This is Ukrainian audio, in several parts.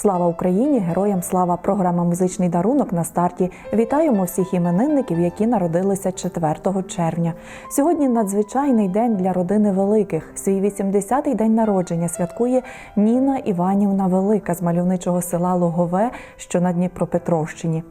Слава Україні! Героям слава! Програма Музичний дарунок на старті. Вітаємо всіх іменинників, які народилися 4 червня. Сьогодні надзвичайний день для родини великих. Свій 80-й день народження святкує Ніна Іванівна Велика з мальовничого села Логове, що на Дніпропетровщині.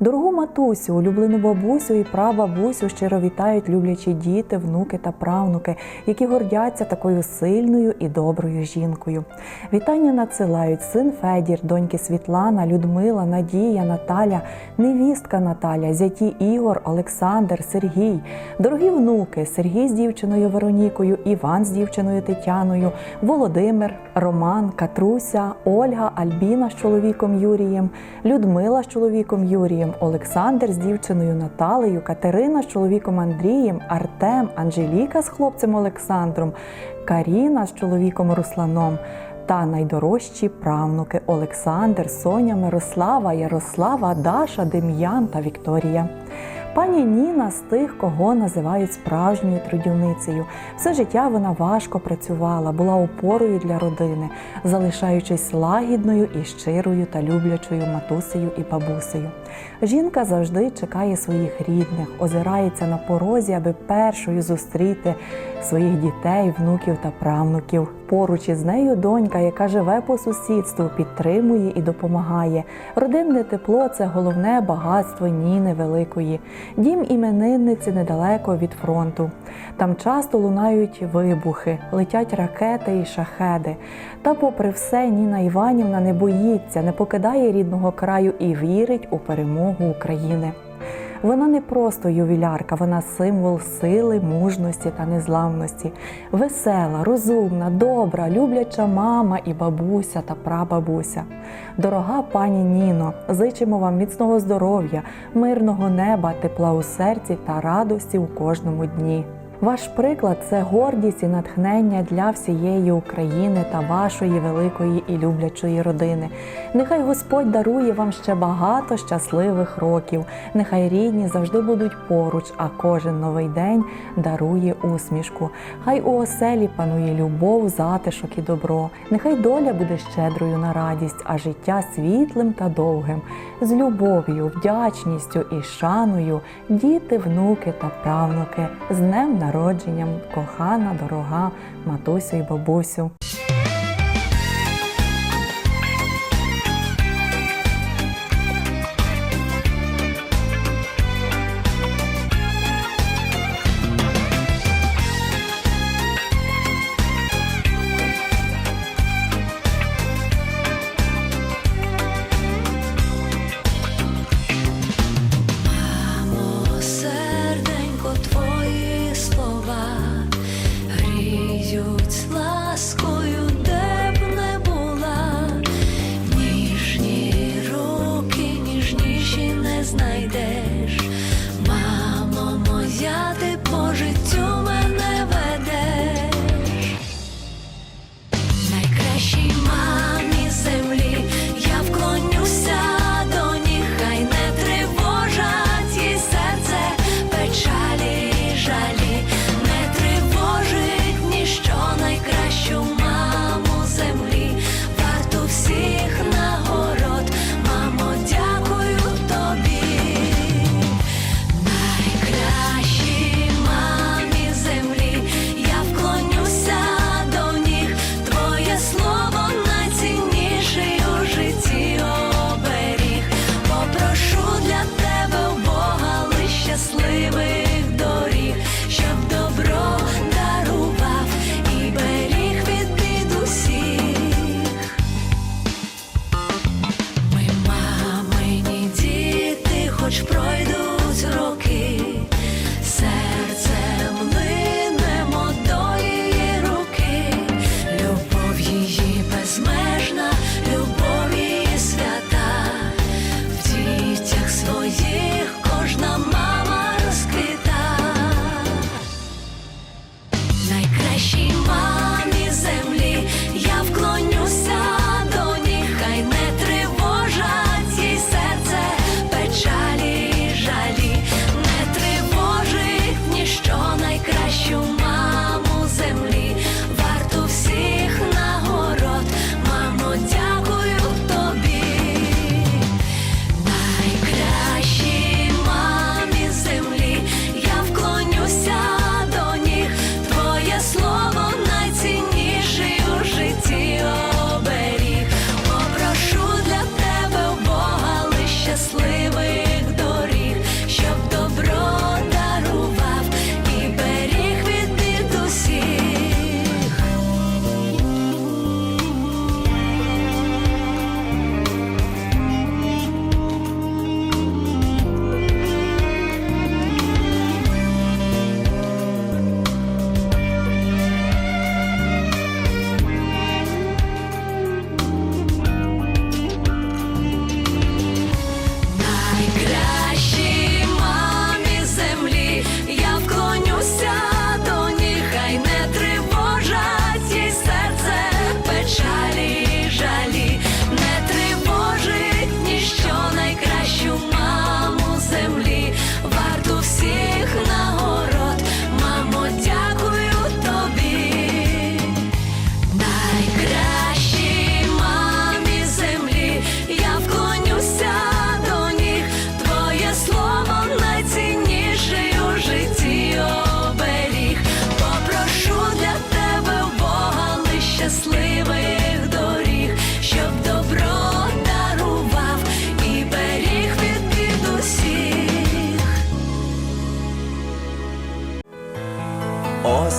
Дорогу матусю, улюблену бабусю і прабабусю щиро вітають люблячі діти, внуки та правнуки, які гордяться такою сильною і доброю жінкою. Вітання надсилають син Федір, доньки Світлана, Людмила, Надія, Наталя, невістка Наталя, зяті Ігор, Олександр, Сергій, дорогі внуки, Сергій з дівчиною Веронікою, Іван з дівчиною Тетяною, Володимир, Роман, Катруся, Ольга, Альбіна з чоловіком Юрієм, Людмила з чоловіком Юрієм, Олександр з дівчиною Наталею, Катерина з чоловіком Андрієм, Артем, Анжеліка з хлопцем Олександром, Каріна з чоловіком Русланом та найдорожчі правнуки Олександр, Соня, Мирослава, Ярослава, Даша, Дем'ян та Вікторія. Пані Ніна з тих, кого називають справжньою трудівницею. Все життя вона важко працювала, була опорою для родини, залишаючись лагідною і щирою та люблячою матусею і бабусею. Жінка завжди чекає своїх рідних, озирається на порозі, аби першою зустріти своїх дітей, внуків та правнуків. Поруч із нею донька, яка живе по сусідству, підтримує і допомагає. Родинне тепло це головне багатство Ніни Великої. Дім іменинниці недалеко від фронту. Там часто лунають вибухи, летять ракети і шахеди. Та, попри все, Ніна Іванівна не боїться, не покидає рідного краю і вірить у перемогу України. Вона не просто ювілярка, вона символ сили, мужності та незламності. Весела, розумна, добра, любляча мама і бабуся та прабабуся. Дорога пані Ніно, зичимо вам міцного здоров'я, мирного неба, тепла у серці та радості у кожному дні. Ваш приклад це гордість і натхнення для всієї України та вашої великої і люблячої родини. Нехай Господь дарує вам ще багато щасливих років. Нехай рідні завжди будуть поруч, а кожен новий день дарує усмішку. Хай у оселі панує любов, затишок і добро. Нехай доля буде щедрою на радість, а життя світлим та довгим. З любов'ю, вдячністю і шаною діти, внуки та правнуки. З днем народженням, кохана, дорога, матусю і бабусю. Ласкою